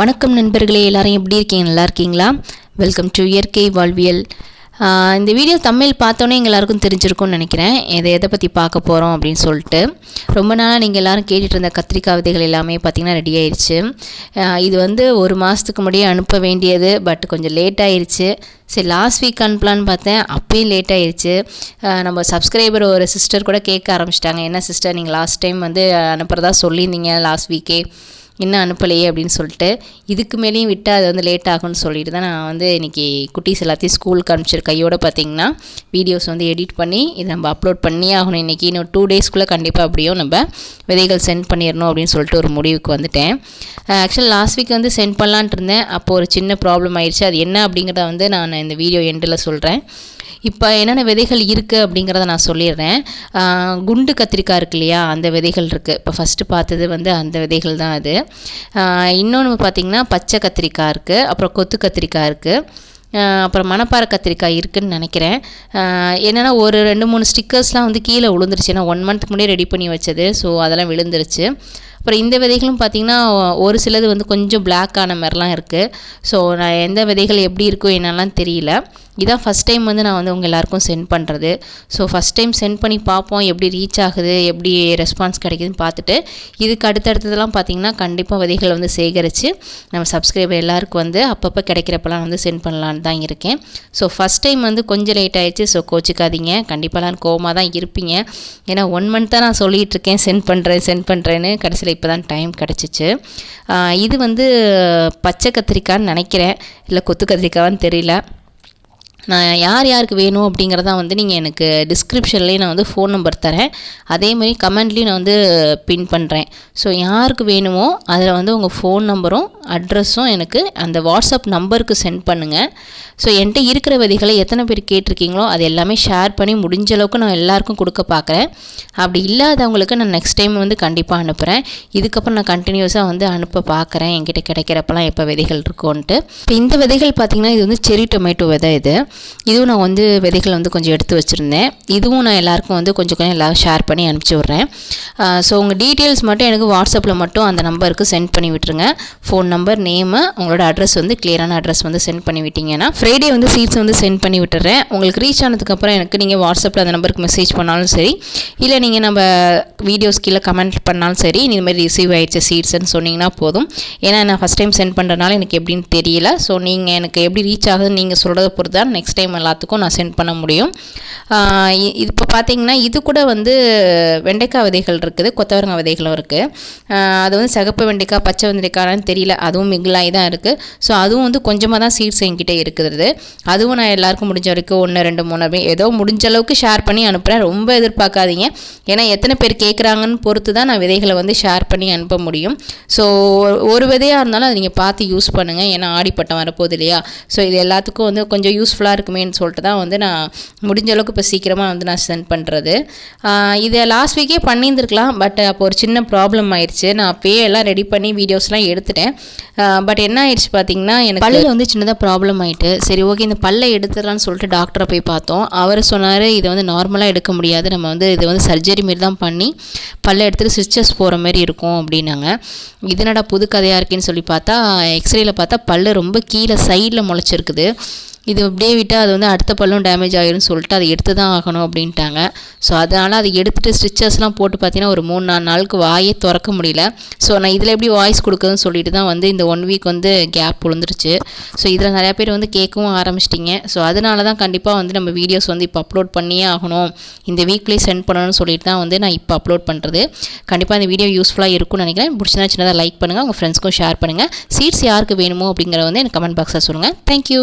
வணக்கம் நண்பர்களே எல்லாரும் எப்படி இருக்கீங்க? நல்லா இருக்கீங்களா? வெல்கம் டு இயற்கை வாழ்வியல். இந்த வீடியோ தமிழ் பார்த்தோன்னே எங்கள் எல்லாருக்கும் தெரிஞ்சிருக்கும்னு நினைக்கிறேன். இதை எதை பற்றி பார்க்க போகிறோம் அப்படின்னு சொல்லிட்டு. ரொம்ப நாளாக நீங்கள் எல்லாரும் கேட்டுட்டு இருந்த கத்திரிக்காய் விதைகள் எல்லாமே பார்த்தீங்கன்னா ரெடி ஆயிடுச்சு இது வந்து ஒரு மாதத்துக்கு முன்னாடியே அனுப்ப வேண்டியது பட் கொஞ்சம் லேட் ஆயிடுச்சு சரி லாஸ்ட் வீக் அனுப்பலான்னு பார்த்தேன். அப்பயும் லேட் ஆயிடுச்சு நம்ம சப்ஸ்கிரைபர் ஒரு சிஸ்டர் கூட கேட்க ஆரம்பிச்சிட்டாங்க. என்ன சிஸ்டர் நீங்கள் லாஸ்ட் டைம் வந்து அனுப்புகிறதா சொல்லியிருந்தீங்க லாஸ்ட் வீக்கே இன்னும் அனுப்பலையே அப்படின்னு சொல்லிட்டு இதுக்கு மேலேயும் விட்டால் அது வந்து லேட் ஆகும்னு சொல்லிட்டு தான் நான் வந்து இன்றைக்கி குட்டீஸ் எல்லாத்தையும் ஸ்கூலுக்கு அனுப்பிச்சிருக்கேன். கையோடு பார்த்தீங்கன்னா வீடியோஸ் வந்து எடிட் பண்ணி இதை நம்ம அப்லோட் பண்ணியே ஆகணும் இன்றைக்கி இன்னும் டூ டேஸ்க்குள்ளே கண்டிப்பாக அப்படியும் நம்ம விதைகள் சென்ட் பண்ணிடணும் அப்படின்னு சொல்லிட்டு ஒரு முடிவுக்கு வந்துட்டேன். ஆக்சுவலாக லாஸ்ட் வீக் வந்து சென்ட் பண்ணலான்ட்டு இருந்தேன். அப்போது ஒரு சின்ன ப்ராப்ளம் ஆயிடுச்சு. அது என்ன அப்படிங்கிறத வந்து நான் இந்த வீடியோ எண்டில் சொல்கிறேன் இப்போ என்னென்ன விதைகள் இருக்குது அப்படிங்கிறத நான் சொல்லிடுறேன். குண்டு கத்திரிக்காய் இருக்கு இல்லையா? அந்த விதைகள் இருக்குது இப்போ ஃபஸ்ட்டு பார்த்தது வந்து அந்த விதைகள் தான் அது. இன்னொன்று பார்த்திங்கன்னா பச்சை கத்திரிக்காய் இருக்குது அப்புறம் கொத்து கத்திரிக்காய் இருக்குது அப்புறம் மணப்பாறை கத்திரிக்காய் இருக்குதுன்னு நினைக்கிறேன். என்னென்னா ஒரு ரெண்டு மூணு ஸ்டிக்கர்ஸ்லாம் வந்து கீழே விழுந்துருச்சு. ஏன்னா ஒன் மந்த் முன்னாடியே ரெடி பண்ணி வச்சது. ஸோ அதெல்லாம் விழுந்துருச்சு. அப்புறம் இந்த விதைகளும் பார்த்திங்கன்னா ஒரு சிலது வந்து கொஞ்சம் பிளாக் ஆன மாதிரிலாம் இருக்குது ஸோ நான் எந்த விதைகள் எப்படி இருக்கோ என்னெல்லாம் தெரியல. இதான் ஃபஸ்ட் டைம் வந்து நான் வந்து உங்கள் எல்லாருக்கும் சென்ட் பண்ணுறது ஸோ ஃபஸ்ட் டைம் சென்ட் பண்ணி பார்ப்போம் எப்படி ரீச் ஆகுது எப்படி ரெஸ்பான்ஸ் கிடைக்குதுன்னு பார்த்துட்டு இதுக்கு அடுத்தடுத்ததெல்லாம் பார்த்திங்கன்னா கண்டிப்பாக விதைகள் வந்து சேகரித்து நம்ம சப்ஸ்கிரைபர் எல்லாருக்கும் வந்து அப்பப்போ கிடைக்கிறப்பெல்லாம் வந்து சென்ட் பண்ணலான்னு தான் இருக்கேன். ஸோ ஃபஸ்ட் டைம் வந்து கொஞ்சம் லேட் ஆகிடுச்சு ஸோ கோச்சிக்காதீங்க. கண்டிப்பாகலாம் கோவமாக தான் இருப்பீங்க. ஏன்னா ஒன் மந்த் தான் நான் சொல்லிகிட்டு இருக்கேன் சென்ட் பண்ணுறேன் சென்ட் பண்ணுறேன்னு கடைசியில் இப்போ தான் டைம் கிடச்சிச்சு இது வந்து பச்சை கத்திரிக்காய்ன்னு நினைக்கிறேன். இல்லை கொத்து கத்திரிக்காவான்னு தெரியல. நான் யார் யாருக்கு வேணும் அப்படிங்கிறத வந்து நீங்கள் எனக்கு டிஸ்கிரிப்ஷன்லேயே நான் வந்து ஃபோன் நம்பர் தரேன். அதேமாதிரி கமெண்ட்லேயும் நான் வந்து பின் பண்ணுறேன் ஸோ யாருக்கு வேணுமோ அதில் வந்து உங்கள் ஃபோன் நம்பரும் அட்ரஸும் எனக்கு அந்த வாட்ஸ்அப் நம்பருக்கு சென்ட் பண்ணுங்கள் ஸோ என்கிட்ட இருக்கிற விதைகளை எத்தனை பேர் கேட்டிருக்கீங்களோ அது எல்லாமே ஷேர் பண்ணி முடிஞ்ச அளவுக்கு நான் எல்லாருக்கும் கொடுக்க பார்க்குறேன். அப்படி இல்லாதவங்களுக்கு நான் நெக்ஸ்ட் டைம் வந்து கண்டிப்பாக அனுப்புகிறேன் இதுக்கப்புறம் நான் கண்டினியூஸாக வந்து அனுப்ப பார்க்குறேன். என்கிட்ட கிடைக்கிறப்பெல்லாம் எப்போ விதைகள் இருக்கும்ன்ட்டு இப்போ இந்த விதைகள் பார்த்திங்கன்னா இது வந்து செரி டொமேட்டோ விதை இது. இதுவும் நான் வந்து விதைகளை வந்து கொஞ்சம் எடுத்து வச்சுருந்தேன். இதுவும் நான் எல்லாருக்கும் வந்து கொஞ்சம் கொஞ்சம் எல்லாரும் ஷேர் பண்ணி அனுப்பிச்சி விட்றேன். ஸோ உங்கள் டீட்டெயில்ஸ் மட்டும் எனக்கு வாட்ஸ்அப்பில் மட்டும் அந்த நம்பருக்கு சென்ட் பண்ணி விட்டுருங்க. ஃபோன் நம்பர் நேமு உங்களோட அட்ரஸ் வந்து கிளியரான அட்ரஸ் வந்து சென்ட் பண்ணி விட்டீங்கன்னா ஃப்ரைடே வந்து சீட்ஸ் வந்து சென்ட் பண்ணி விட்டுறேன். உங்களுக்கு ரீச் ஆனதுக்கப்புறம் எனக்கு நீங்கள் வாட்ஸ்அப்பில் அந்த நம்பருக்கு மெசேஜ் பண்ணாலும் சரி இல்லை நீங்கள் நம்ம வீடியோஸ் கீழே கமெண்ட் பண்ணாலும் சரி இந்த மாதிரி ரிசீவ் ஆயிடுச்சு சீட்ஸ்ன்னு சொன்னீங்கன்னா போதும். ஏன்னா நான் ஃபஸ்ட் டைம் சென்ட் பண்ணுறதுனால எனக்கு எப்படின்னு தெரியல. ஸோ நீங்கள் எனக்கு எப்படி ரீச் ஆகுதுன்னு நீங்கள் சொல்கிறத பொறுத்து தான் நெக்ஸ்ட் நெக்ஸ்ட் டைம் எல்லாத்துக்கும் நான் சென்ட் பண்ண முடியும். இப்போ பார்த்தீங்கன்னா இது கூட வந்து வெண்டைக்காய் விதைகள் இருக்குது கொத்தவரங்காய் விதைகளும் இருக்குது அது வந்து சிகப்பு வெண்டைக்காய் பச்சை வெண்டைக்காயான்னு தெரியல அதுவும் மிகிலாகி தான் இருக்குது ஸோ அதுவும் வந்து கொஞ்சமாக தான் சீட்ஸ் என்கிட்ட இருக்கிறது. அதுவும் நான் எல்லாருக்கும் முடிஞ்ச வரைக்கும் ஒன்று ரெண்டு மூணு ஏதோ முடிஞ்ச அளவுக்கு ஷேர் பண்ணி அனுப்புகிறேன் ரொம்ப எதிர்பார்க்காதீங்க. ஏன்னா எத்தனை பேர் கேட்குறாங்கன்னு பொறுத்து தான் நான் விதைகளை வந்து ஷேர் பண்ணி அனுப்ப முடியும். ஸோ ஒரு விதையாக இருந்தாலும் அதை நீங்கள் பார்த்து யூஸ் பண்ணுங்கள் ஏன்னா ஆடிப்பட்டம் வரப்போகுது இல்லையா? ஸோ இது எல்லாத்துக்கும் வந்து கொஞ்சம் யூஸ்ஃபுல்லாக இருக்குமேன்னு சொல்லிட்டு தான் வந்து நான் முடிஞ்ச அளவுக்கு இப்போ சீக்கிரமாக வந்து நான் சென்ட் பண்ணுறது இதை லாஸ்ட் வீக்கே பண்ணியிருந்துருக்கலாம் பட் அப்போ ஒரு சின்ன ப்ராப்ளம் ஆயிடுச்சு நான் அப்பயே எல்லாம் ரெடி பண்ணி வீடியோஸ்லாம் எடுத்துட்டேன். பட் என்ன ஆயிடுச்சு பார்த்தீங்கன்னா எனக்கு பல்லில் வந்து சின்னதாக ப்ராப்ளம் ஆயிட்டு சரி ஓகே இந்த பல்லை எடுத்துடலான்னு சொல்லிட்டு டாக்டரை போய் பார்த்தோம். அவர் சொன்னார் இதை வந்து நார்மலாக எடுக்க முடியாது. நம்ம வந்து இது வந்து சர்ஜரி மாரி தான் பண்ணி பல்லை எடுத்துகிட்டு ஸ்டிச்சஸ் போகிற மாதிரி இருக்கும் அப்படின்னாங்க. இதனடா புது கதையாக இருக்குன்னு சொல்லி பார்த்தா எக்ஸ்ரேயில் பார்த்தா பல்லு ரொம்ப கீழே சைடில் முளைச்சிருக்குது. இது அப்படியே விட்டால் அது வந்து அடுத்த பல்லும் டேமேஜ் ஆகிரும்னு சொல்லிட்டு அதை எடுத்து தான் ஆகணும் அப்படின்ட்டாங்க. ஸோ அதனால் அதை எடுத்துகிட்டு ஸ்டிச்சஸ்லாம் போட்டு பார்த்தீங்கன்னா ஒரு மூணு நாலு நாளுக்கு வாயே திறக்க முடியல. ஸோ நான் இதில் எப்படி வாய்ஸ் கொடுக்குறதுன்னு சொல்லிட்டு தான் வந்து இந்த ஒன் வீக் வந்து கேப் விழுந்துருச்சு. ஸோ இதில் நிறையா பேர் வந்து கேட்கவும் ஆரம்பிச்சிட்டிங்க. ஸோ அதனால தான் கண்டிப்பாக வந்து நம்ம வீடியோஸ் வந்து இப்போ அப்லோட் பண்ணியே ஆகணும். இந்த வீக்லேயே சென்ட் பண்ணணும்னு சொல்லிட்டு தான் வந்து நான் இப்போ அப்லோட் பண்ணுறது கண்டிப்பாக இந்த வீடியோ யூஸ்ஃபுல்லாக இருக்கும்னு நினைக்கிறேன். பிடிச்சிருந்தா சின்னதாக லைக் பண்ணுங்கள் உங்கள் ஃப்ரெண்ட்ஸ்க்கும் ஷேர் பண்ணுங்கள் சீட்ஸ் யாருக்கு வேணுமோ அப்படிங்கிறத வந்து எனக்கு கமெண்ட் பாக்ஸில் சொல்லுங்கள் தேங்க்யூ